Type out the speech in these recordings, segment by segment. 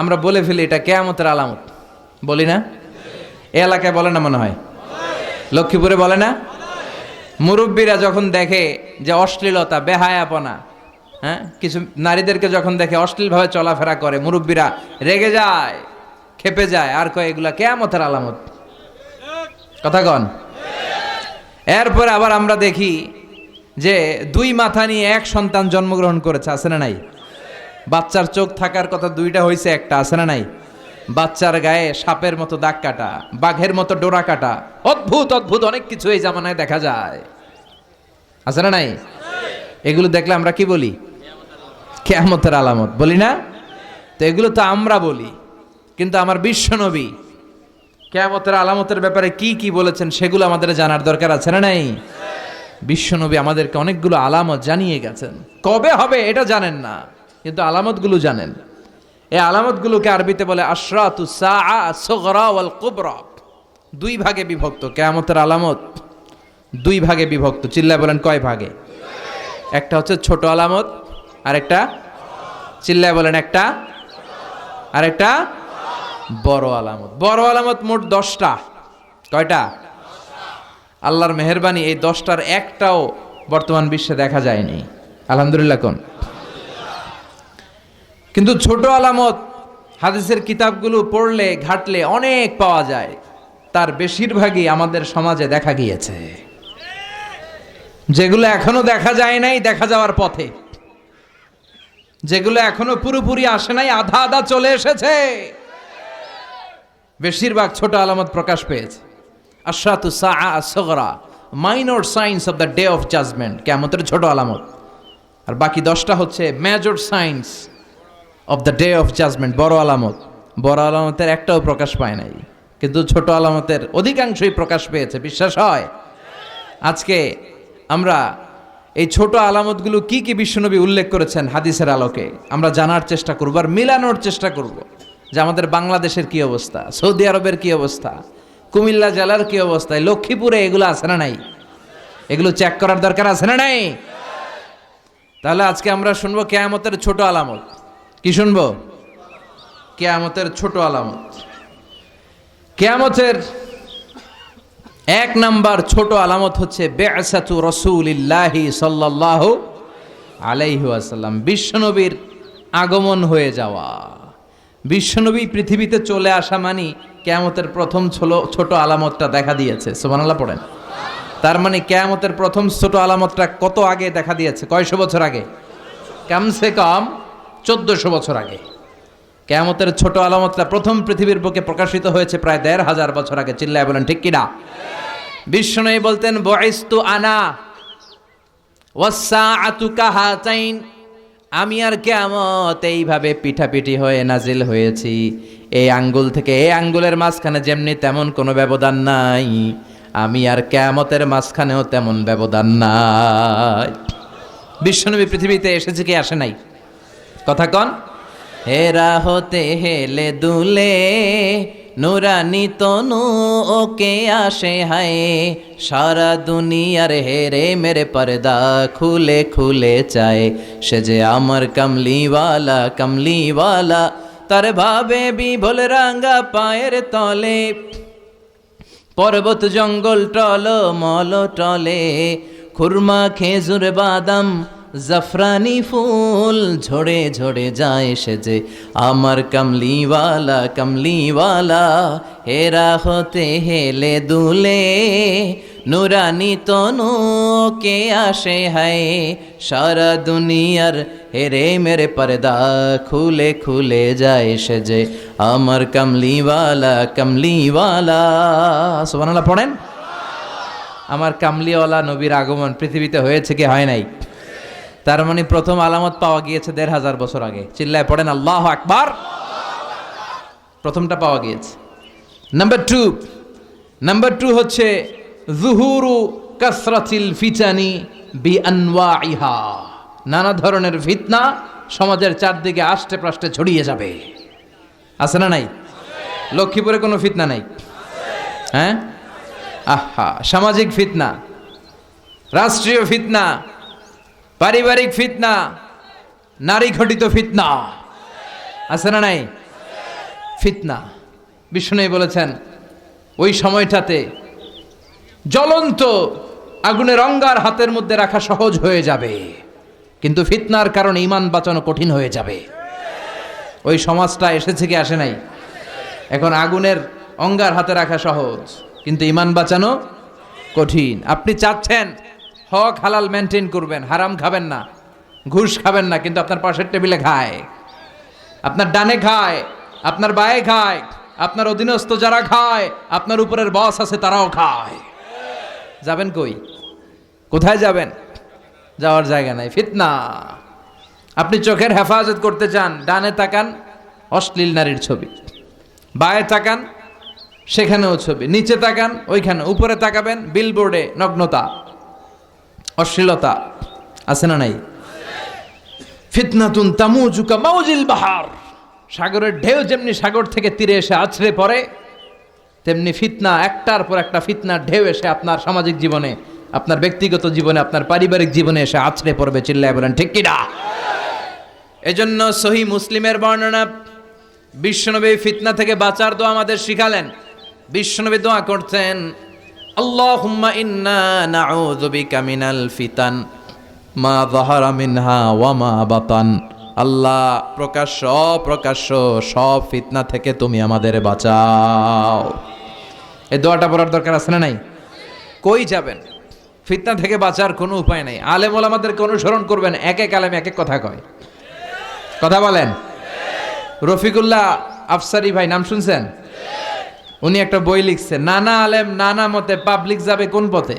আমরা বলে ফেলি, এটা কেয়ামতের আলামত। বলি না? এ এলাকায় বলে না মনে হয়? লক্ষ্মীপুরে বলে না? মুরব্বীরা যখন দেখে যে অশ্লীলতা, বেহায়াপনা হ্যাঁ কিছু নারীদেরকে যখন দেখে অশ্লীলভাবে চলাফেরা করে, মুরব্বীরা রেগে যায়, খেপে যায়, আর কয়, এগুলা কেয়ামতের আলামত। কথা কন? এরপরে আবার আমরা দেখি যে দুই মাথা নিয়ে এক সন্তান জন্মগ্রহণ করেছে, আছে না নাই? বাচ্চার চোখ থাকার কথা দুইটা হয়েছে একটা, আছে না নাই? বাচ্চার গায়ে সাপের মতো দাগ কাটা, বাঘের মতো ডোরা কাটা। অদ্ভুত অদ্ভুত, অনেক কিছু এই জামানায় দেখা যায়। আছে না নাই? এগুলো দেখলে আমরা কি বলি? কেয়ামতের আলামত। বলি না? তো এগুলো তো আমরা বলি, কিন্তু আমার বিশ্বনবী কেয়ামতের আলামতের ব্যাপারে কি কি বলেছেন সেগুলো আমাদের জানার দরকার আছে না নাই? বিশ্বনবী আমাদেরকে অনেকগুলো আলামত জানিয়ে গেছেন। কবে হবে এটা জানেন না। কিন্তু আলামতগুলো জানেন। এই আলামতগুলোকে আরবিতে বলে আশরাতু সুগরা ওয়াল দুই ভাগে বিভক্ত, কেয়ামতের আলামত দুই ভাগে বিভক্ত। চিল্লায় বলেন কয় ভাগে? একটা হচ্ছে ছোট আলামত আর একটা চিল্লায় বলেন একটা আর একটা বড় আলামত। বড় আলামত মোট দশটা। কয়টা? আল্লাহর মেহরবানি এই দশটার একটাও বর্তমান বিশ্বে দেখা যায়নি। আলহামদুলিল্লাহ কোন? কিন্তু ছোট আলামত, হাদিসের কিতাবগুলো পড়লে, ঘাটলে অনেক পাওয়া যায়। তার বেশিরভাগই আমাদের সমাজে দেখা গিয়েছে। যেগুলো এখনও দেখা যায় নাই, দেখা যাওয়ার পথে। যেগুলো এখনও পুরোপুরি আসে নাই, আধা আধা চলে এসেছে। বেশিরভাগ ছোট আলামত প্রকাশ পেয়েছে। আশরাতু সাআ আসগরা minor signs of the day of judgment কেমতের ছোট আলামত। আর বাকি দশটা হচ্ছে major signs of the day of judgment বড় আলামত। বড় আলামতের একটাও প্রকাশ পায় নাই। কিন্তু ছোট আলামতের অধিকাংশই প্রকাশ পেয়েছে, বিশ্বাস হয়? আজকে আমরা এই ছোট আলামতগুলো কি কি বিশ্বনবী উল্লেখ করেছেন হাদিসের আলোকে, আমরা জানার চেষ্টা করব আর মিলানোর চেষ্টা করব যে আমাদের বাংলাদেশের কি অবস্থা, সৌদি আরবের কি অবস্থা, কুমিল্লা জেলার কি অবস্থা লক্ষ্মীপুরে এগুলো আছে না নাই? এগুলো চেক করার দরকার আছে না নাই? তাহলে আজকে আমরা শুনব কেয়ামতের ছোট আলামত। কি শুনব? কেয়ামতের ছোট আলামত। কেয়ামতের এক নাম্বার ছোট আলামত হচ্ছে, বেআসাতু রসুলিল্লাহি সাল্লাল্লাহু আলাইহি ওয়াসাল্লাম। বিশ্বনবীর আগমন হয়ে যাওয়া। বিশ্বনবী পৃথিবীতে চলে আসা মানি কেয়ামতের প্রথম ছোট আলামতটা দেখা দিয়েছে। সুবহানাল্লাহ পড়েন। তার মানে কেয়ামতের প্রথম ছোট আলামতটা কত আগে দেখা দিয়েছে? কয়শো বছর আগে? কমসে কম চোদ্দশো বছর আগে। কেয়ামতের ছোট আলামতটা প্রথম পৃথিবীর বুকে প্রকাশিত হয়েছে প্রায় দেড় হাজার বছর আগে। চিল্লায় বলেন, ঠিক কিনা? বিষ্ণু বলতেন বয়স্তু আনা ওয়াসা আতুকা হাতাইন আমি আর কেমত এইভাবে পিঠাপিঠি হয়ে নাজিল হয়েছি। এই আঙ্গুল থেকে এই আঙ্গুলের মাঝখানে যেমনি তেমন কোনো ব্যবধান নাই। আমি আর কেমতের মাঝখানেও তেমন ব্যবধান নাই। বিশ্বনবী পৃথিবীতে এসেছে কি আসে নাই? কথা কন। হেরা হতে হেলে দুলে, নুরানি তনু ওকে আসে হায়। সারা দুনিয়ার হেরে মেরে পর্দা খুলে খুলে চায়। সে যে আমার কমলিওয়ালা কমলিওয়ালা, তার ভাবে বিভোল রাঙ্গা পায়ের তলে। পর্বত জঙ্গল টল, মল টলে, খুরমা, খেজুর, বাদাম জাফরানি ফুল ঝরে ঝরে যায় সে যে আমার কমলিওয়ালা কমলিওয়ালা, হেরা হতে হেলে দুলে। নুরানি তনু কে আসে হায়। সারা দুনিয়ার হেরে মেরে পর্দা খুলে খুলে যায় সে যে আমার কমলিওয়ালা কমলিওয়ালা, সুবহানাল্লাহ পড়েন। আমার কামলিওয়ালা নবীর আগমন পৃথিবীতে হয়েছে কি হয় নাই? তার মানে প্রথম আলামত পাওয়া গিয়েছে দেড় হাজার বছর আগে। চিল্লায় পড়েন, আল্লাহ আকবার। প্রথমটা পাওয়া গিয়েছে। নাম্বার টু নাম্বার টু হচ্ছে, জুহুরু কাসরাতিল ফিচানি বি আনওয়াইহা নানা ধরনের ফিতনা সমাজের চারদিকে আষ্টে প্রাষ্টে ছড়িয়ে যাবে। আছে না নাই? লক্ষ্মীপুরে কোনো ফিতনা নাই? হ্যাঁ? আহা, সামাজিক ফিতনা, রাষ্ট্রীয় ফিতনা পারিবারিক ফিতনা, নারী ঘটিত ফিতনা। আছে না নাই? ফিতনা। বিষ্ণু বলেছেন, ওই সময়টাতে জ্বলন্ত আগুনের অঙ্গার হাতের মধ্যে রাখা সহজ হয়ে যাবে। কিন্তু ফিতনার কারণে ইমান বাঁচানো কঠিন হয়ে যাবে। ওই সমাজটা এসেছে কি আসে নাই? এখন আগুনের অঙ্গার হাতে রাখা সহজ, কিন্তু ইমান বাঁচানো কঠিন। আপনি চাচ্ছেন হক হালাল মেনটেন করবেন, হারাম খাবেন না। ঘুষ খাবেন না, কিন্তু আপনার পাশের টেবিলে খায়। আপনার ডানে খায়, আপনার বায়ে খায়, আপনার অধীনস্থ যারা খায়, আপনার উপরের বস আছে তারাও খায়। যাবেন কই? কোথায় যাবেন? যাওয়ার জায়গা নাই, ফিতনা। আপনি চোখের হেফাজত করতে চান, ডানে তাকান, অশ্লীল নারীর ছবি। বায়ে তাকান, সেখানেও ছবি। নিচে তাকান, ওইখানে। উপরে তাকাবেন বিলবোর্ডে নগ্নতা। অশ্লীলতা আছে না নাই? ফিতনাতুন তামুজুকা মাউজিল বাহার। সাগরের ঢেউ যেমনি সাগর থেকে তীরে এসে আছড়ে পড়ে, তেমনি ফিতনা, একটার পর একটা ফিতনার ঢেউ এসে আপনার সামাজিক জীবনে, আপনার ব্যক্তিগত জীবনে, আপনার পারিবারিক জীবনে এসে আছড়ে পড়বে, চিল্লায় বলেন, ঠিক কিনা? এজন্য সহি মুসলিমের বর্ণনা, বিশ্বনবী ফিতনা থেকে বাঁচার দোয়া আমাদের শিখালেন। বিশ্বনবী দোয়া করতেন ফিতান, মা বাতান। আল্লাহ, প্রকাশ্য, অপ্রকাশ্য সব ফিতনা থেকে তুমি আমাদের বাঁচাও। এই দোয়াটা পড়ার দরকার আছে না নাই? কই যাবেন? ফিতনা থেকে বাঁচার কোনো উপায় নাই। আলেমল আমাদেরকে অনুসরণ করবেন, এক এক আলেম এক এক কথা কয়। কথা বলেন? রফিকুল্লাহ আফসারি ভাই, নাম শুনছেন? উনি একটা বই লিখছে, নানা আলেম নানা মতে পাবলিক যাবে কোন পথে?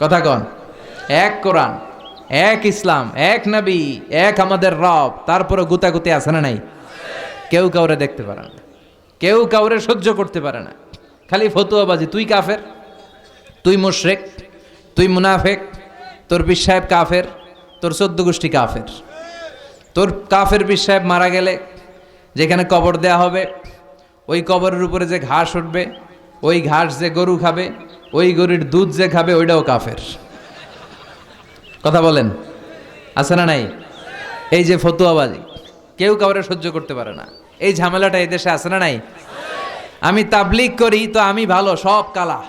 কথা কন। এক কোরআন, এক ইসলাম, এক নবী, এক আমাদের রব তারপরে গুতাগুতি আছে না নাই? কেউ কাউরে দেখতে পারে না। কেউ কাউরে সহ্য করতে পারে না। খালি ফতুয়াবাজি, তুই কাফের? তুই মুশরেক? তুই মুনাফেক? তোর বিশ সাহেব কাফের? তোর চোদ্দ গোষ্ঠী কাফের? তোর কাফের বিশ সাহেব মারা গেলে যেখানে কবর দেয়া হবে ওই কবরের উপরে যে ঘাস উঠবে, ওই ঘাস যে গরু খাবে, ওই গরুর দুধ যে খাবে, ওইটাও কাফের। কথা বলেন? আছে না নাই? এই যে ফতুয়াবাজি, কেউ কাউরে সহ্য করতে পারে না। এই ঝামেলাটা এই দেশে আছে না নাই? আমি তাবলিক করি তো আমি ভালো, সব কালা।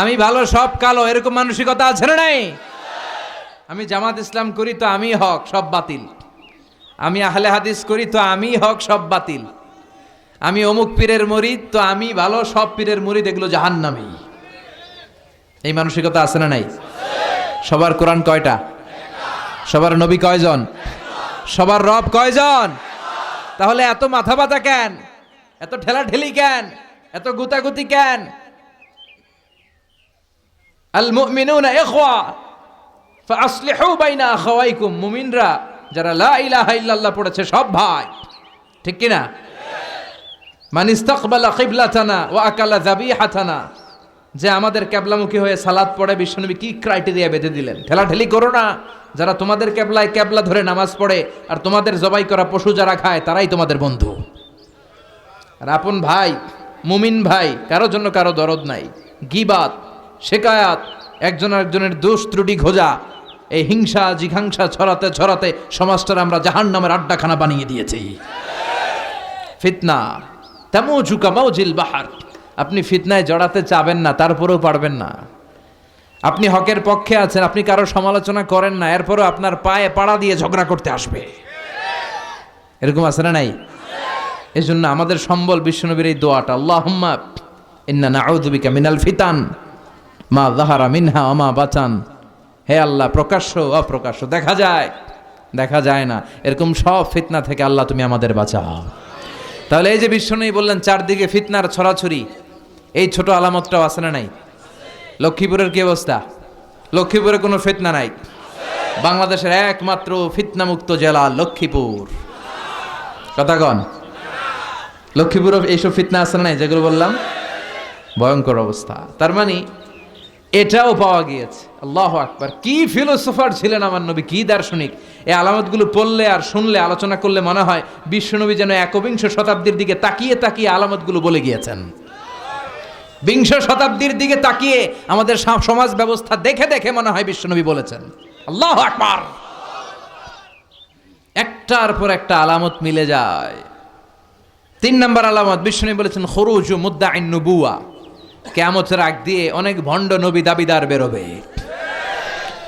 আমি ভালো, সব কালো, এরকম মানসিকতা আছে না নাই? আমি জামাত ইসলাম করি তো আমি হক, সব বাতিল। আমি আহলে হাদিস করি তো আমি হক, সব বাতিল। আমি অমুক পীরের মরিদ, তো আমি ভালো সব পীরের মরিদ এগুলো জাহান্নামি। এই মানসিকতা আছে না নাই? সবার কোরআন কয়টা? সবার নবী কয়জন? সবার রব কয়জন? তাহলে এত মাথা ব্যথা কেন? এত ঠেলা ঠেলি কেন? এত গুতাগুতি কেন? আল মুমিনুনা ইখওয়া ফাসলিহু বাইনা আখাওয়াইকুম, মুমিনরা যারা লা ইলাহা ইল্লাল্লাহ পড়েছে সব ভাই। ঠিক কি না আকালা যাবিহাতানা। যে আমাদের ক্যাবলামুখী হয়ে সালাদ পড়ে, বিশ্বনবী কি ক্রাইটেরিয়া বেঁধে দিলেন? ঠেলাঠেলি করো না। যারা তোমাদের ক্যাবলায় ক্যাবলা ধরে নামাজ পড়ে আর তোমাদের জবাই করা পশু যারা খায়, তারাই তোমাদের বন্ধু। আর আপন ভাই, মুমিন ভাই, কারও জন্য কারও দরদ নাই। গিবাত, শেকায়াত, একজন একজনের দোষ ত্রুটি খোঁজা, এই হিংসা, জিঘাংসা ছড়াতে ছড়াতে সমাজটার আমরা জাহান নামের আড্ডাখানা বানিয়ে দিয়েছি। ফিতনা। তেমন ঝুকামাও জিল বাহার। আপনি ফিতনায় জড়াতে চাবেন না, তারপরেও পারবেন না। আপনি হকের পক্ষে আছেন, আপনি কারও সমালোচনা করেন না, এরপরও আপনার পায়ে পাড়া দিয়ে ঝগড়া করতে আসবে। এরকম আছে না নাই? এই জন্য আমাদের সম্বল বিশ্বনবীর এই দোয়াটা আল্লাহ ইন্না মিনাল ফিতান, মা যাহারা মিনহা আমা বাচান হে আল্লাহ, প্রকাশ্য অপ্রকাশ্য, দেখা যায়। দেখা যায় না। এরকম সব ফিতনা থেকে আল্লাহ তুমি আমাদের বাঁচাও। তাহলে এই যে বিশ্বনবী বললেন, চারদিকে ফিতনার ছড়াছড়ি, এই ছোট আলামতটাও আছে না নাই? লক্ষ্মীপুরের কি অবস্থা? লক্ষ্মীপুরে কোনো ফিতনা নাই? বাংলাদেশের একমাত্র ফিতনামুক্ত জেলা লক্ষ্মীপুর। কথা কন। লক্ষ্মীপুর এইসব ফিতনা আছে না নাই, যেগুলো বললাম? ভয়ঙ্কর অবস্থা। তার মানে এটাও পাওয়া গিয়েছে। আল্লাহ আকবার। কি ফিলোসোফার ছিলেন আমার নবী, কি দার্শনিক। এই আলামতগুলো পড়লে আর শুনলে, আলোচনা করলে মনে হয় বিশ্বনবী যেন একবিংশ শতাব্দীর দিকে তাকিয়ে তাকিয়ে আলামতগুলো বলে গিয়েছেন। বিংশ শতাব্দীর দিকে তাকিয়ে আমাদের সমাজ ব্যবস্থা দেখে দেখে মনে হয় বিশ্বনবী বলেছেন। আল্লাহ আকবার। একটার পর একটা আলামত মিলে যায়। তিন নম্বর আলামত বিষ্ণু বলেছেন, খরুজ মুদ্দা নবুয়া। কেমতের আগ দিয়ে অনেক ভণ্ড নবী দাবিদার বেরোবে।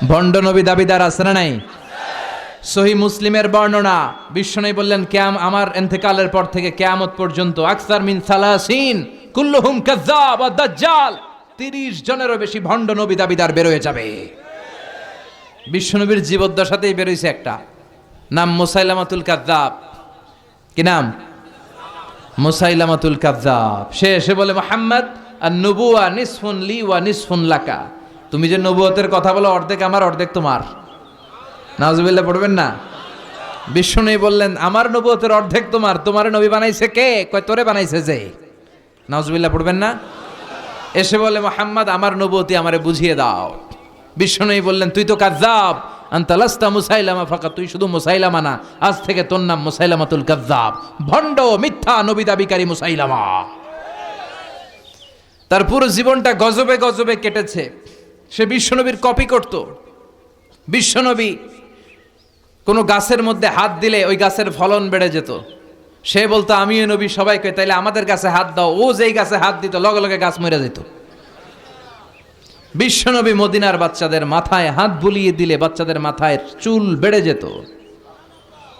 ভণ্ড নবী দাবিদার আছে না নাই? সহি মুসলিমের বর্ণনা। বিষ্ণু বললেন, ক্যাম, আমার এন্তেকালের পর থেকে কেয়ামত পর্যন্ত আকসার মিন সালাসিন, কুল্লুহুম কাজ্জাব দাজ্জাল 30 জনেরও বেশি ভণ্ড নবী দাবিদার বেরোয় যাবে। বিশ্বনবীর জীবদ্দশাতেই বেরোইছে একটা। নাম মুসাইলামাতুল কাজ্জাব। কি নাম? মুসাইলামাতুল কাজ্জাব। সে এসে বলে, মোহাম্মদ আর নবুয়া নিসফুন লি ওয়া নিসফুন লাকা। তুমি যে নবুয়তের কথা বলো, অর্ধেক আমার, অর্ধেক তোমার। নাজুবিল্লাহ পড়বেন না? বিষ্ণু বললেন, আমার নবুয়তের অর্ধেক তোমার। তোমার নবী বানাইছে কে? কয়, তোরে বানাইছে যে। নাজুবিল্লাহ পড়বেন না? এসে বলে, মোহাম্মদ, আমার নবুয়তি আমারে বুঝিয়ে দাও। বিষ্ণু বললেন, তুই তো কাজ্জাব। আন্তালাস্তা মুসাইলামা ফাঁকা তুই শুধু মুসাইলামা না, আজ থেকে তোর নাম মুসাইলামাতুল কাজ্জাব। ভণ্ড, মিথ্যা নবী দাবিকারী মুসাইলামা। তার পুরো জীবনটা গজবে গজবে কেটেছে। সে বিশ্বনবীর কপি করত। বিশ্বনবী কোনো গাছের মধ্যে হাত দিলে ওই গাছের ফলন বেড়ে যেত। সে বলতো, আমিও নবী সবাইকে তাইলে আমাদের গাছে হাত দাও। ও যেই গাছে হাত দিত, লগে লগে গাছ মরে যেত। বিশ্বনবী মদিনার বাচ্চাদের মাথায় হাত বুলিয়ে দিলে বাচ্চাদের মাথায় চুল বেড়ে যেত।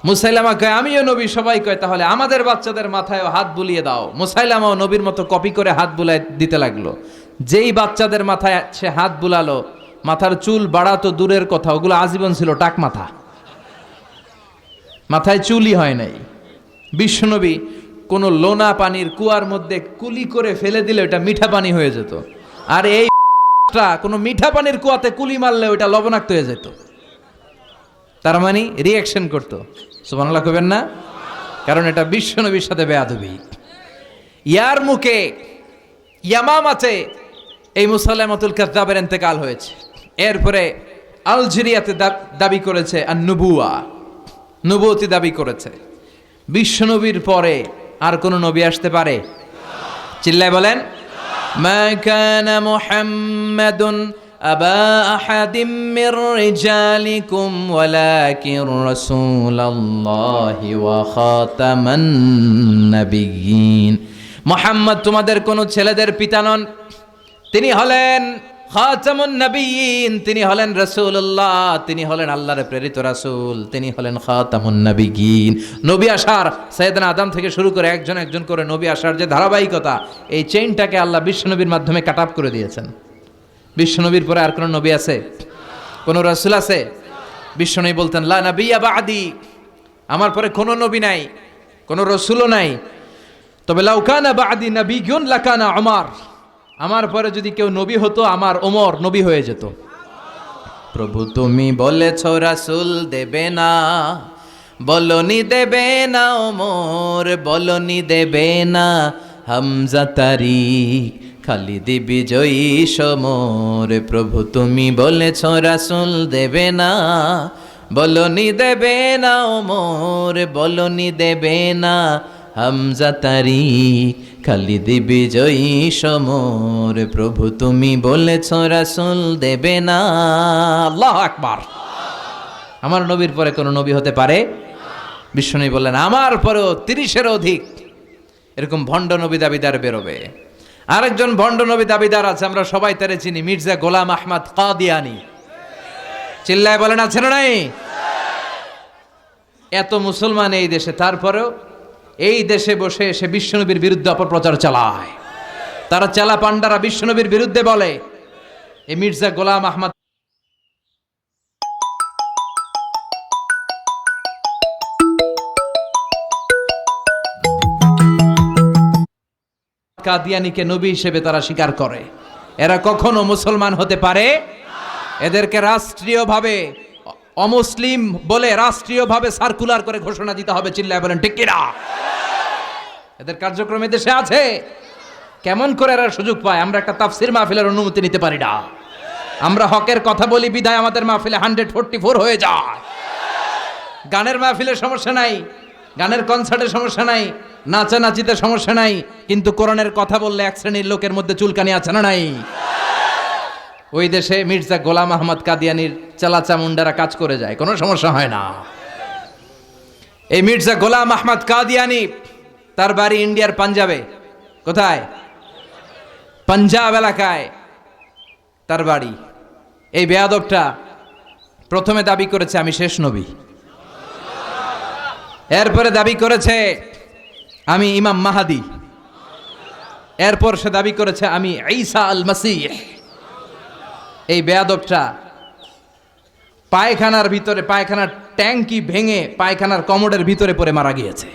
মুসাইলামা কয়, আমিও নবী, সবাই কয়, তাহলে আমাদের বাচ্চাদের মাথায় হাত বুলিয়ে দাও। মুসাইলামাও নবীর মতো কপি করে হাত বুলাই দিতে লাগল। যেই বাচ্চাদের মাথায় সে হাত বুলালো, মাথার চুল বাড়াতো দূরের কথা, ওগুলো আজীবন ছিল টাক মাথা। মাথায় চুলি হয় নাই। বিশ্বনবী কোনো লোনা পানির কুয়ার মধ্যে কুলি করে ফেলে দিলে ওটা মিঠা পানি হয়ে যেত। আর এই কোনো মিঠা পানির কুয়াতে কুলি মারলে ওইটা লবণাক্ত হয়ে যেত। তার মানে রিয়াকশন করতো। সুবহানাল্লাহ কবেন না? কারণ এটা বিশ্ব নবীর সাথে বেয়াদবি। ইয়ার মুখে ইয়ামামাতে এই মুসাল্লামাতুল কাদ্দাবের এতেকাল হয়েছে। এরপরে আলজেরিয়াতে দাবি করেছে আর নুবুয়া নবুয়তি দাবি করেছে বিশ্বনবীর পরে আর কোন নবী আসতে পারে চিল্লায় বলেন ما كان محمد أبا أحد من رجالكم ولكن رسول الله وخاتم النبيين মোহাম্মদ তোমাদের কোন ছেলেদের পিতা নন তিনি হলেন খাতামুন নবীন, তিনি হলেন রাসূলুল্লাহ, তিনি হলেন আল্লাহর প্রেরিত রাসূল, তিনি হলেন খাতামুন নবীন। নবী আসার সৈয়দনা আদম থেকে শুরু করে একজন একজন করে নবী আসার যে ধারাবাহিকতা, এই চেইনটাকে আল্লাহ বিশ্বনবীর মাধ্যমে কাট আপ করে দিয়েছেন। বিশ্বনবীর পরে আর কোনো নবী আছে? কোনো রাসূল আছে? বিশ্বনবী বলতেন, লা নবিয়া বাদি। আমার পরে কোনো নবী নাই, কোনো রসুলও নাই। তবে লাউকানা বাদি নবীগুন লাকানা আমার আমার পরে যদি কেউ নবী হতো, আমার ওমর নবী হয়ে যেত। প্রভু তুমি বলেছ, রাসুল দেবে না, বলনি দেবে না, ওমর বলনি দেবে না, হামজা খালি দিবি জয়ী সমর। প্রভু তুমি বলেছ, রাসুল দেবে না, বলনি দেবে না, ওমর বলনি দেবে না, হামজা তারিক খালি দিবি জয়ী সমর, প্রভু তুমি বলেছ রাসুল দেবে না। আল্লাহ আকবার। আমার নবীর পরে কোনো নবী হতে পারে? বিষ্ণু বললেন, আমার পরেও তিরিশের অধিক। এরকম ভণ্ড নবী দাবিদার বেরোবে। আরেকজন ভণ্ড নবী দাবিদার আছে, আমরা সবাই তারে চিনি, মির্জা গোলাম আহমদ কাদিয়ানি। চিল্লায় বলেন, আছে না নাই? এত মুসলমান এই দেশে, তারপরেও এই দেশে বসে সে বিশ্বনবীর বিরুদ্ধে অপপ্রচার চালায়। তারা চালা পান্ডারা বিশ্বনবীর বিরুদ্ধে বলে এই মির্জা গোলাম আহমদ কাদিয়ানিকে নবী হিসেবে তারা স্বীকার করে। এরা কখনো মুসলমান হতে পারে? এদেরকে রাষ্ট্রীয়ভাবে অমুসলিম বলে রাষ্ট্রীয়ভাবে সার্কুলার করে ঘোষণা দিতে হবে, চিল্লায় বলেন, ঠিক কিনা? এদের কার্যক্রম দেশে আছে। কেমন করে এরা সুযোগ পায়, আমরা একটা তাফসির মাহফিলের অনুমতি নিতে পারি না। আমরা হকের কথা বলি, বিদায় আমাদের মাহফিলে হান্ড্রেড ফোরটি ফোর হয়ে যায়। গানের মাহফিলে সমস্যা নাই, গানের কনসার্টে সমস্যা নাই, নাচানাচিতে সমস্যা নাই, কিন্তু কোরআনের কথা বললে এক শ্রেণির লোকের মধ্যে চুলকানি আছে না নাই? ওই দেশে মির্জা গোলাম আহমদ কাদিয়ানির চালাচা মুন্ডারা কাজ করে যায়, কোনো সমস্যা হয় না। এই মির্জা গোলাম আহমদ কাদিয়ানি, তার বাড়ি ইন্ডিয়ার পাঞ্জাবে। কোথায়? পাঞ্জাব এলাকায় তার বাড়ি। এই বেয়াদবটা প্রথমে দাবি করেছে, আমি শেষ নবী। এরপরে দাবি করেছে, আমি ইমাম মাহাদি। এরপর সে দাবি করেছে, আমি ঈসা আল মাসিহ এই বেয়াদবটা। পায়খানার ভিতরে, পায়খানার ট্যাঙ্কি ভেঙে পায়খানার কমোডের ভিতরে পড়ে মারা গিয়েছে।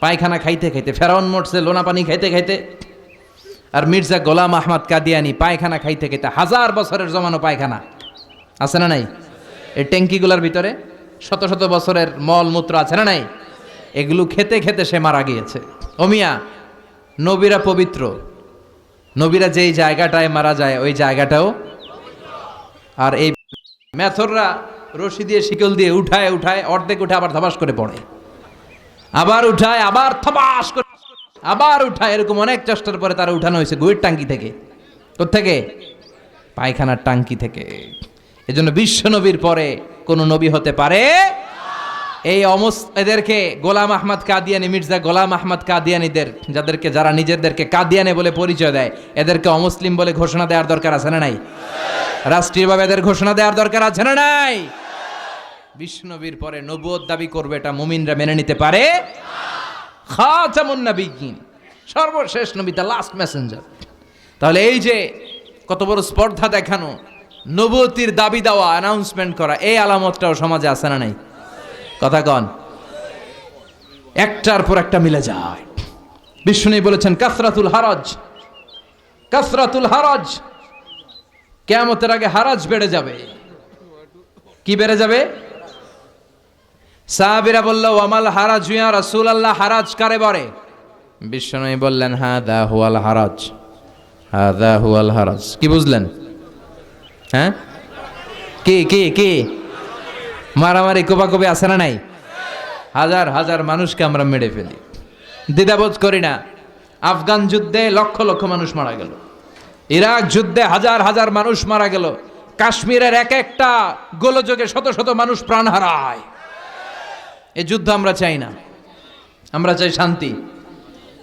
পায়খানা খাইতে খাইতে, ফেরাউন মরছে, লোনা পানি খাইতে খাইতে। আর মির্জা গোলাম আহমদ কাদিয়ানি পায়খানা খাইতে খাইতে হাজার বছরের জমানো পায়খানা। আছে না নাই? এই ট্যাঙ্কিগুলোর ভিতরে শত শত বছরের মল মূত্র আছে না নাই? এগুলো খেতে খেতে সে মারা গিয়েছে। অমিয়া নবীরা পবিত্র। নবীরা যেই জায়গাটায় মারা যায়, ওই জায়গাটাও আর এই ম্যাথররা রশি দিয়ে শিকল দিয়ে উঠায় উঠায়, অর্ধেক উঠে আবার ধবাস করে পড়ে। আবার উঠায়, আবার থবাস করে আবার উঠায়, এরকম অনেক চেষ্টার পরে তারা উঠানো হয়েছে গুয়ের টাঙ্কি থেকে। থেকে পায়খানার টাঙ্কি থেকে। এজন্য বিশ্ব নবীর পরে কোন নবী হতে পারে এই অমস এদেরকে গোলাম আহমদ কাদিয়ানি, মির্জা গোলাম আহমদ কাদিয়ানিদের, যাদেরকে যারা নিজেদেরকে কাদিয়ানি বলে পরিচয় দেয়, এদেরকে অমুসলিম বলে ঘোষণা দেওয়ার দরকার আছে না নাই? রাষ্ট্রীয়ভাবে এদের ঘোষণা দেওয়ার দরকার আছে না নাই? বিষ্ণবীর পরে নবুয়ত দাবি করবে, এটা মুমিনরা মেনে নিতে পারে? খাতামুন নাবিয়িন সর্বশেষ নবী দ্য লাস্ট মেসেঞ্জার তাহলে এই যে কত বড় স্পর্ধা দেখানো নবতির দাবি দেওয়া অ্যানাউন্সমেন্ট করা, এই আলামতটাও সমাজে আছে না নাই? কথা কন। একটার পর একটা মিলে যায়। বিষ্ণু বলেছেন, কাসরাতুল হারাজ কাসরাতুল হারাজ। কেয়ামতের আগে হারাজ বেড়ে যাবে। কি বেড়ে যাবে? সাহাবিরা বলল, ওয়ামাল হারাজ ইয়া রাসূল আল্লাহ হারাজ কারে বরে বিষ্ণু বললেন হ্যাঁ দা হুয়াল হারাজ। হ্যাঁ দা হুয়াল হারাজ। কি বুঝলেন? হ্যাঁ? কি কি কি? মারামারি কোপাকপি আছে না নাই? হাজার হাজার মানুষকে আমরা মেরে ফেলি। দ্বিধাবোধ করি না। আফগান যুদ্ধে লক্ষ লক্ষ মানুষ মারা গেল। ইরাক যুদ্ধে হাজার হাজার মানুষ মারা গেল। কাশ্মীরের এক একটা গোলযোগে শত শত মানুষ প্রাণ হারায়। এই যুদ্ধ আমরা চাই না। আমরা চাই শান্তি।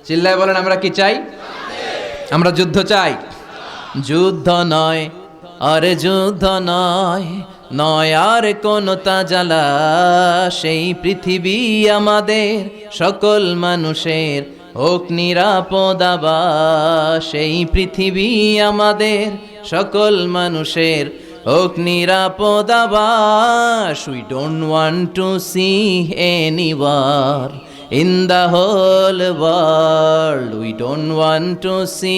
চিল্লায় বলেন, আমরা কি চাই? আমরা যুদ্ধ চাই। যুদ্ধ নয়, আরে যুদ্ধ নয় নয় আর কোন তাজালা। সেই পৃথিবী আমাদের, সকল মানুষের হোক নিরাপদ আবাস সেই পৃথিবী আমাদের সকল মানুষের। হোক নিরাপদ আবাস we don't want to see anywhere in the whole world we don't want to see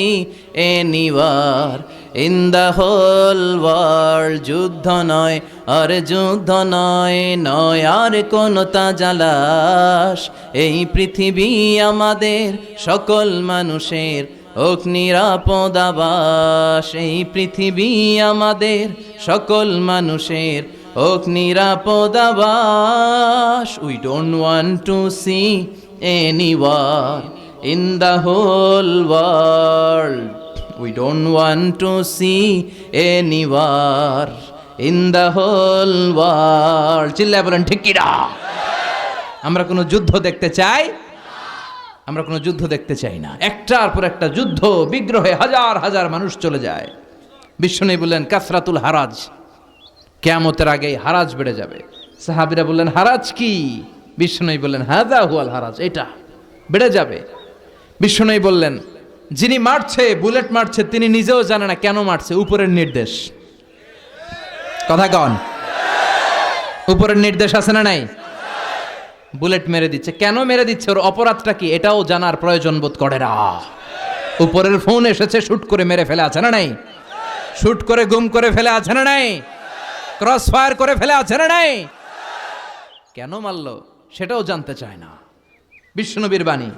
anywhere in the whole world. যুদ্ধ নয়, আর যুদ্ধ নয় নয় আর কোন তাজালাস এই পৃথিবী আমাদের সকল মানুষের হোক নিরাপদ আবাস। এই পৃথিবী আমাদের সকল মানুষের হোক নিরাপদ আবাস। We don't want to see anywhere in the whole world we don't want to see anywhere in the whole world চিল্লায় বলেন ঠিক আমরা কোনো যুদ্ধ দেখতে চাই আমরা কোনো যুদ্ধ দেখতে চাই না একটার পর একটা যুদ্ধ বিগ্রহে হাজার হাজার মানুষ চলে যায় বিষ্ণু বললেন কাসরাতুল হারাজ কেয়ামতের আগে হারাজ বেড়ে যাবে সাহাবিরা বললেন হারাজ কি বিষ্ণুই বললেন হাদা হুয়াল হারাজ এটা বেড়ে যাবে বিষ্ণুই বললেন যিনি মারছে, বুলেট মারছে, তিনি নিজেও জানে না কেন মারছে। উপরের নির্দেশ। কথা কন। উপরের নির্দেশ আছে না নাই? বুলেট মেরে দিচ্ছে। কেন মেরে দিচ্ছে? ওর অপরাধটা কি? এটাও জানার প্রয়োজন বোধ করে না। উপরের ফোন এসেছে, শুট করে মেরে ফেলে আছে না নাই? শুট করে গুম করে ফেলে আছে না নাই? ক্রস ফায়ার করে ফেলে আছে না নাই? কেন মারলো? সেটাও জানতে চায় না। বিষ্ণুনবীর বাণী।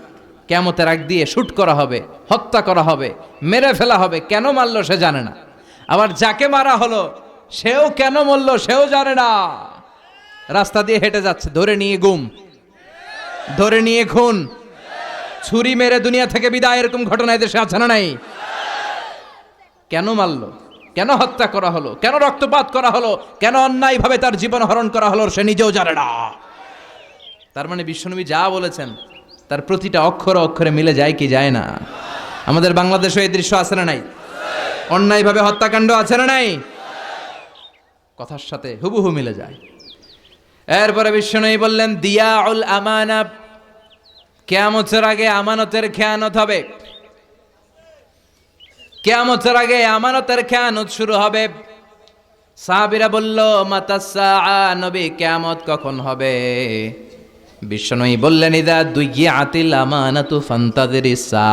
কেমতের আগ দিয়ে শুট করা হবে, হত্যা করা হবে, মেরে ফেলা হবে, কেন মারলো সে জানে না। আবার যাকে মারা হলো, সেও কেন মরলো সেও জানে না। রাস্তা দিয়ে হেঁটে যাচ্ছে, ধরে নিয়ে গুম, ধরে নিয়ে খুন। ছুরি মেরে দুনিয়া থেকে বিদায়, এরকম ঘটনা দেশে আছে না নাই? কেন মারলো? কেন হত্যা করা হলো? কেন রক্তপাত করা হলো? কেন অন্যায়ভাবে তার জীবন হরণ করা হলো, সে নিজেও জানে না। তার মানে বিশ্বনবী যা বলেছেন তার প্রতিটা অক্ষর অক্ষরে মিলে যায় কি যায় না। আমাদের বাংলাদেশে এই দৃশ্য আছে না নাই? অন্যায়ভাবে হত্যাকাণ্ড আছে না নাই? কথার সাথে হুবহু মিলে যায়। এরপরে বিশ্বনয়ী বললেন দিয়া উল আমানা, কেয়ামতের আগে আমানতের খেয়ানত হবে। কেয়ামতের আগে আমানতের খেয়ানত শুরু হবে। সাহাবিরা বলল মাতাসা নবী, কেয়ামত কখন হবে? বিশ্বনয়ী বললেন, ইদা দুই গিয়ে আতিল আমানাতু ফান্তাদের সা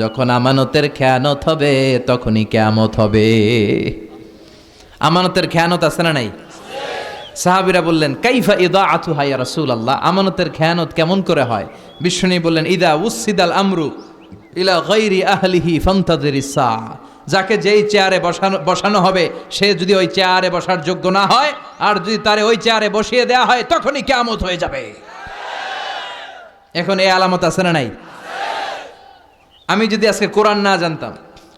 যখন আমানতের খেয়ানত হবে, তখনই কেয়ামত হবে। আমানতের খেয়ানত আছে না নাই? সাহাবিরা বললেন, কাইফা ইদা আতু হাইয়া রসুল আল্লাহ আমানতের খেয়ানত কেমন করে হয়? বিষ্ণু বললেন, ইদা উসিদাল আমরু ইলা গৈরি আহলিহি ফন্তাদের সা যাকে যেই চেয়ারে বসানো বসানো হবে, সে যদি ওই চেয়ারে বসার যোগ্য না হয়, আর যদি তারে ওই চেয়ারে বসিয়ে দেওয়া হয়, তখনই কেয়ামত হয়ে যাবে। এখন এই আলামত আছে না নাই? আমি যদি আজকে কোরআন না জানতাম,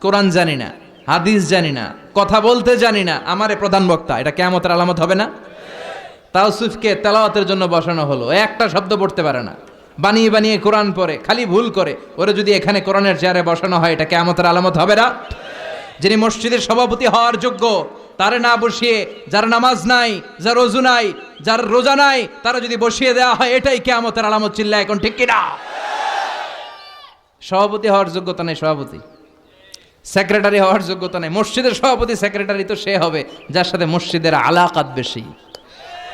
কোরআন জানি না, হাদিস জানি না, কথা বলতে জানি না, আমারে প্রধান বক্তা, এটা কেমতের আলামত হবে না? তাওসিফকে তেলাওয়াতের জন্য বসানো হলো, একটা শব্দ পড়তে পারে না। বানিয়ে বানিয়ে কোরআন পড়ে, খালি ভুল করে, ওরা যদি এখানে কোরআনের চেয়ারে বসানো হয়, এটা কেমতের আলামত হবে না? যিনি মসজিদের সভাপতি হওয়ার যোগ্য তারে না বসিয়ে, যার নামাজ নাই, যার রোজু নাই, যার রোজা নাই, তারা যদি বসিয়ে দেওয়া হয়, এটাই কেমতের আলামত চিল্লা এখন ঠিক কিনা? সভাপতি হওয়ার যোগ্যতা নেই, সভাপতি। সেক্রেটারি হওয়ার যোগ্যতা নেই, মসজিদের সভাপতি, সেক্রেটারি তো সে হবে, যার সাথে মসজিদের আলাকাত বেশি।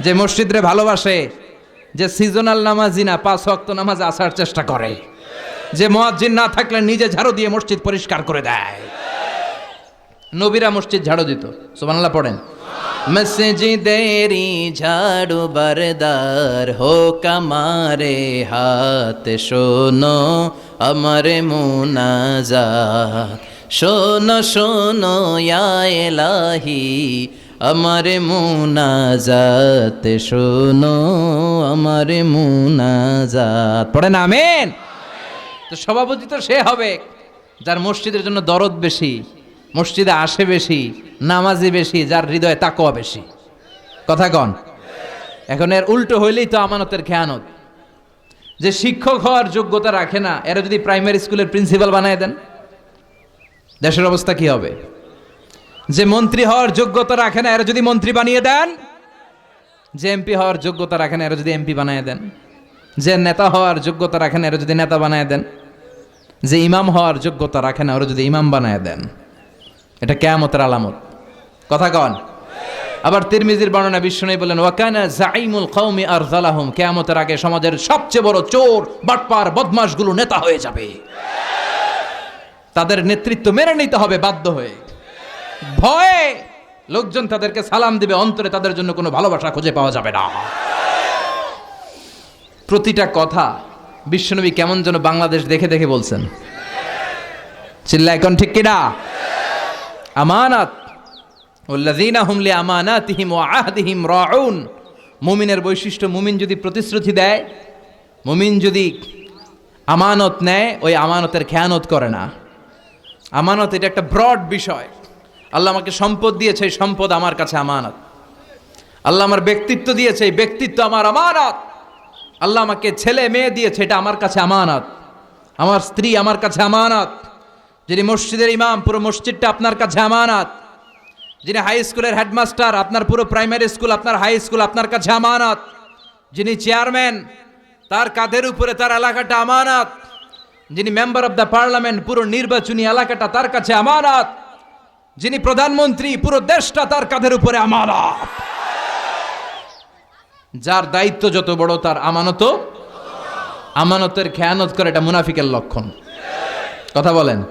যে মসজিদরে ভালোবাসে, যে সিজনাল নামাজি না, পাঁচ ওয়াক্ত নামাজ আসার চেষ্টা করে। যে মোয়াজ্জিন না থাকলে নিজে ঝাড়ু দিয়ে মসজিদ পরিষ্কার করে দেয়। নবীরা মসজিদ ঝাড়ু দিত। সুবহানাল্লাহ, পড়েন। মসজিদেরি ঝাড়ু বরদার হো কামারে হাত, শোনো আমার মুনাজাত। শোনো শোনো এলাহি আমার মুনাজাত। শোনো আমার মুনাজাত। পড়েন, আমেন। তো সভাপতি তো সে হবে, যার মসজিদের জন্য দরদ বেশি। মসজিদে আসে বেশি, নামাজি বেশি, যার হৃদয়ে তাকোয়া বেশি। কথা কন? এখন এর উল্টো হইলেই তো আমানতের খেয়ানত। যে শিক্ষক হওয়ার যোগ্যতা রাখে না, এরা যদি প্রাইমারি স্কুলের প্রিন্সিপাল বানায় দেন, দেশের অবস্থা কি হবে? যে মন্ত্রী হওয়ার যোগ্যতা রাখে না, এরা যদি মন্ত্রী বানিয়ে দেন, যে এমপি হওয়ার যোগ্যতা রাখেন এরা যদি এমপি বানিয়ে দেন, যে নেতা হওয়ার যোগ্যতা রাখেন এরা যদি নেতা বানায় দেন, যে ইমাম হওয়ার যোগ্যতা রাখে না, ওরা যদি ইমাম বানায় দেন। এটা কেয়ামতের আলামত। কথা কন। আবার তিরমিজির বর্ণনা বিশ্ব বিষ্ণু বলেন ওয়াকানা জাইমুল কওমি আর জালাহুম কেয়ামতের আগে সমাজের সবচেয়ে বড় চোর, বাটপার, বদমাশগুলো নেতা হয়ে যাবে। তাদের নেতৃত্ব মেনে নিতে হবে বাধ্য হয়ে। ভয়ে লোকজন তাদেরকে সালাম দিবে, অন্তরে তাদের জন্য কোনো ভালোবাসা খুঁজে পাওয়া যাবে না। প্রতিটা কথা বিশ্বনবী কেমন যেন বাংলাদেশ দেখে দেখে বলছেন। চিল্লা এখন ঠিক কিনা? আমানাত। ওল্লাযীনা হুম লিআমানাতিহিম ওয়া আহদিহিম রাউন। মুমিনের বৈশিষ্ট্য, মুমিন যদি প্রতিশ্রুতি দেয়, মুমিন যদি আমানত নেয়, ওই আমানতের খেয়ানত করে না। আমানত এটা একটা ব্রড বিষয়। আল্লাহ আমাকে সম্পদ দিয়েছে, এই সম্পদ আমার কাছে আমানত। আল্লাহ আমার ব্যক্তিত্ব দিয়েছে, এই ব্যক্তিত্ব আমার আমানত। আল্লাহ আমাকে ছেলে, মেয়ে দিয়েছে, এটা আমার কাছে আমানত। আমার স্ত্রী আমার কাছে আমানত। যিনি মসজিদের ইমাম, পুরো মসজিদটা আপনার কাছে আমানত। যিনি হাই স্কুলের হেডমাস্টার আপনার পুরো প্রাইমারি স্কুল আপনার হাই স্কুল আপনার কাছে আমানত। যিনি চেয়ারম্যান তার কাঁধের উপরে তার এলাকাটা আমানত। যিনি মেম্বার অফ দ্য পার্লামেন্ট পুরো নির্বাচনী এলাকাটা তার কাছে আমানত। যিনি প্রধানমন্ত্রী, পুরো দেশটা তার কাঁধের উপরে আমানত। যার দায়িত্ব যত বড়, তার আমানত আমানতের খেয়ানত করে এটা মুনাফিকের লক্ষণ। কথা বলেন।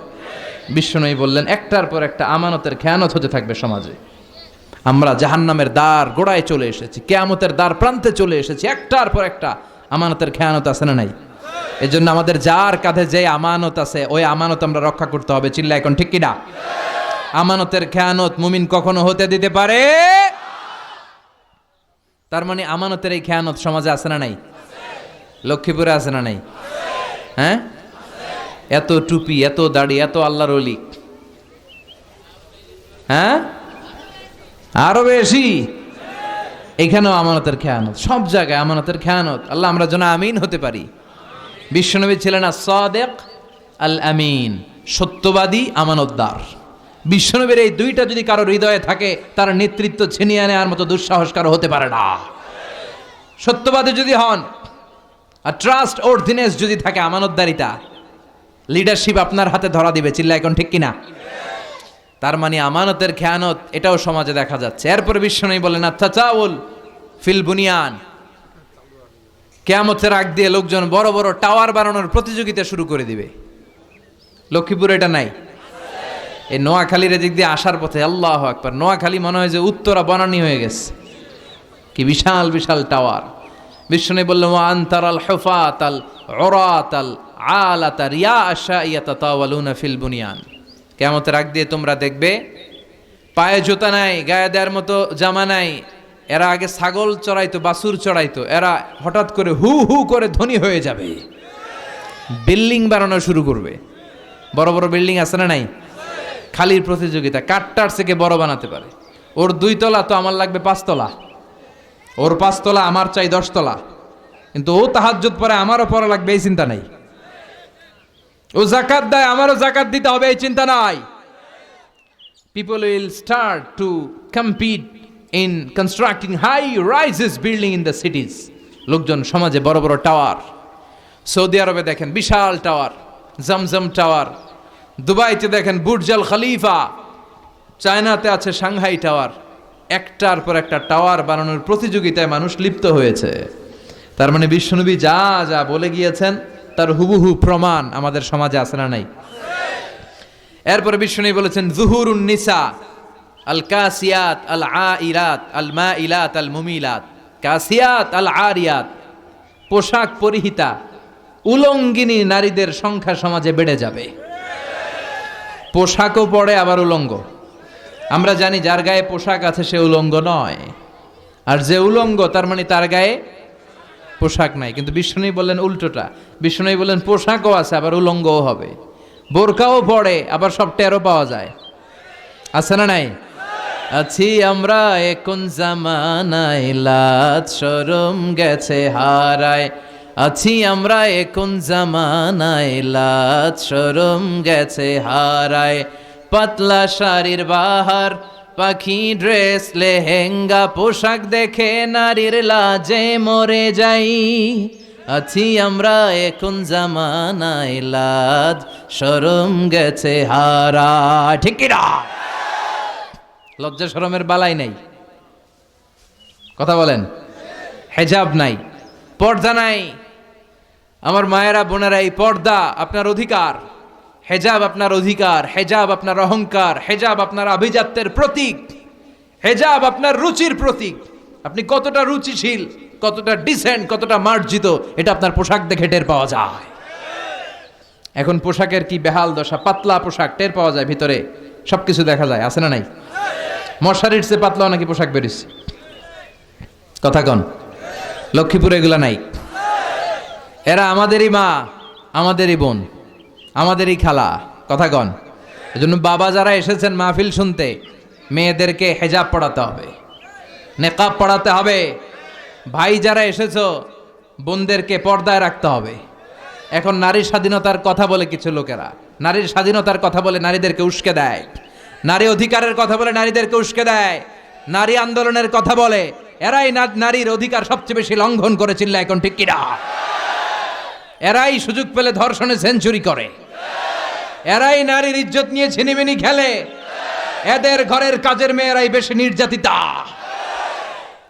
বিশ্বনয়ী বললেন, একটার পর একটা আমানতের খেয়ানত হতে থাকবে সমাজে। আমরা জাহান্নামের দ্বার গোড়ায় চলে এসেছি, কেয়ামতের দ্বার প্রান্তে চলে এসেছি, একটার পর একটা আমানতের খেয়ানত আছে না নাই? এজন্য আমাদের যার কাঁধে যে আমানত আছে, ওই আমানত আমরা রক্ষা করতে হবে চিল্লা এখন ঠিক কিনা? আমানতের খেয়ানত মুমিন কখনো হতে দিতে পারে? তার মানে আমানতের এই খেয়ানত সমাজে আছে না নাই? লক্ষ্মীপুরে আছে না নাই? হ্যাঁ? এত টুপি, এত দাড়ি, এত আল্লাহর অলি হ্যাঁ? আরও বেশি। এখানেও আমানতের খেয়ানত, সব জায়গায় আমানতের খেয়ানত। আল্লাহ আমরা যেন আমিন হতে পারি। বিশ্বনবী ছিলেন সাদেক আল আমিন, সত্যবাদী আমানতদার। বিশ্বনবীর এই দুইটা যদি কারও হৃদয়ে থাকে, তার নেতৃত্ব ছিনিয়ে নেওয়ার মতো দুঃসাহস কারও হতে পারে না। সত্যবাদী যদি হন, আর ট্রাস্ট অর্থিনেস যদি থাকে আমানতদারিতা লিডারশিপ আপনার হাতে ধরা দিবে চিল্লা এখন ঠিক কিনা? তার মানে আমানতের খেয়ানত, এটাও সমাজে দেখা যাচ্ছে। এরপরে বিশ্বনবী বলেন আচ্ছা চাউল ফিল বুনিয়ান। কেয়ামতের আগ দিয়ে লোকজন বড় বড় টাওয়ার বানানোর প্রতিযোগিতা শুরু করে দিবে। লক্ষ্মীপুরে এটা নাই। এই নোয়াখালীর দিক দিয়ে আসার পথে, আল্লাহ একবার নোয়াখালী মনে হয় যে উত্তরা বনানি হয়ে গেছে। কি বিশাল বিশাল টাওয়ার। বিষ্ণু বলল আন্তার আল হফাত আল ওরাত আল আলাত রিয়া আশা ইয়াতা তাওয়ালুনা ফিল বুনিয়ান। কেমতের আগ দিয়ে তোমরা দেখবে, পায়ে জুতা নাই, গায়ে দেওয়ার মতো জামা নাই, এরা আগে ছাগল চড়াইতো বাসুর চড়াইতো, এরা হঠাৎ করে হু হু করে ধনী হয়ে যাবে। বিল্ডিং বানানো শুরু করবে। বড় বড় বিল্ডিং আছে না নাই? খালির প্রতিযোগিতা কাঠটার থেকে বড় বানাতে পারে। ওর দুই তলা তো আমার লাগবে পাঁচতলা ওর পাঁচতলা, আমার চাই দশতলা। কিন্তু ও তাহাজ্জুদ পরে আমারও পড়া লাগবে, এই চিন্তা নাই। ও জাকাত দেয়, আমারও জাকাত দিতে হবে, এই চিন্তা নাই। People will start to compete in constructing high rises building in the cities. লোকজন সমাজে বড় বড় টাওয়ার সৌদি আরবে দেখেন, বিশাল টাওয়ার জমজম টাওয়ার দুবাইতে দেখেন বুর্জাল খলিফা চায়নাতে আছে, সাংহাই টাওয়ার একটার পর একটা টাওয়ার বানানোর প্রতিযোগিতায় মানুষ লিপ্ত হয়েছে। তার মানে বিশ্বনবী যা যা বলে গিয়েছেন, তার হুবহু প্রমাণ আমাদের সমাজে আছে না নাই? এরপরে বিষ্ণু বলেছেন জুহুর উন্নিসা আল কাসিয়াত আল আ ইরাত আল মা ইলাত আল মুমিলাত কাসিয়াত আল আরিয়াত পোশাক পরিহিতা, উলঙ্গিনী নারীদের সংখ্যা সমাজে বেড়ে যাবে। পোশাকও পড়ে, আবার উলঙ্গ। আমরা জানি যার গায়ে পোশাক আছে সে উলঙ্গ নয়। আর যে উলঙ্গ, তার মানে তার গায়ে পোশাক নাই। কিন্তু বিষ্ণু বললেন উল্টোটা। বিষ্ণু বললেন পোশাকও আছে, আবার উলঙ্গও হবে। বোরকাও পড়ে, আবার সব টেরও পাওয়া যায়। আছে না নাই? আছি আমরা এখন জামানায় লাত সরম গেছে হারায়। আছি আমরা এখন জামানায় লাত সরম গেছে হারায়। পাতলা শাড়ির বাহার, পাখি ড্রেস, লেহেঙ্গা, পোশাক দেখে নারীর লাজে মরে যাই। আছি আমরা এখন জামানায় লাজ, সরম গেছে হারা। ঠিক লজ্জা সরমের বালাই নাই। কথা বলেন। হেজাব নাই। পর্দা নাই। আমার মায়েরা, বোনেরা, এই পর্দা আপনার অধিকার। হেজাব আপনার অধিকার, হেজাব আপনার অহংকার, হেজাব আপনার আভিজাত্যের প্রতীক, হেজাব আপনার রুচির প্রতীক। আপনি কতটা রুচিশীল, কতটা ডিসেন্ট কতটা মার্জিত, এটা আপনার পোশাক দেখে টের পাওয়া যায়। এখন পোশাকের কি বেহাল দশা? পাতলা পোশাক, টের পাওয়া যায় ভিতরে। সবকিছু দেখা যায়, আছে না নাই? মশারির চেয়ে পাতলা নাকি পোশাক বেরিয়েছে? কথা কন। লক্ষ্মীপুরে এগুলা নাই। এরা আমাদেরই মা, আমাদেরই বোন। আমাদেরই খেলা। কথা কন। এজন্য বাবা যারা এসেছেন মাহফিল শুনতে, মেয়েদেরকে হেজাব পড়াতে হবে, নেকাব পড়াতে হবে। ভাই যারা এসেছ, বোনদেরকে পর্দায় রাখতে হবে। এখন নারীর স্বাধীনতার কথা বলে কিছু লোকেরা। নারীর স্বাধীনতার কথা বলে নারীদেরকে উস্কে দেয়। নারী অধিকারের কথা বলে নারীদেরকে উস্কে দেয়। নারী আন্দোলনের কথা বলে। এরাই নারীর অধিকার সবচেয়ে বেশি লঙ্ঘন করে চিল্লা এখন, ঠিক কিনা? এরাই সুযোগ পেলে ধর্ষণে সেঞ্চুরি করে। এরাই নারীর ইজ্জত নিয়ে ছিনিমিনি খেলে। এদের ঘরের কাজের মেয়েরাই বেশি নির্যাতিতা।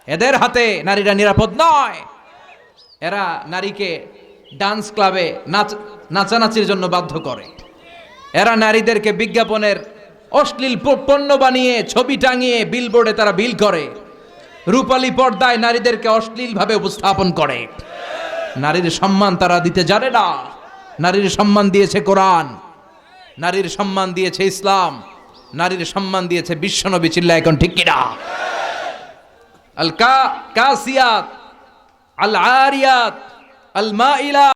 এদের হাতে নারীরা নিরাপদ নয়। এরা নারীকে ডান্স ক্লাবে নাচ, নাচানাচির জন্য বাধ্য করে। এরা নারীদেরকে বিজ্ঞাপনের অশ্লীল পণ্য বানিয়ে, ছবি টাঙিয়ে বিলবোর্ডে তারা বিল করে। রূপালী পর্দায় নারীদেরকে অশ্লীলভাবে উপস্থাপন করে। নারীর সম্মান তারা দিতে জানে না। নারীর সম্মান দিয়েছে কোরআন। নারীর সম্মান দিয়েছে ইসলাম। নারীর সম্মান দিয়েছে বিশ্বনবী চিল্লা এখন ঠিক কিনা? আল কাসিয়াত আল আরিয়াত আল মাইলা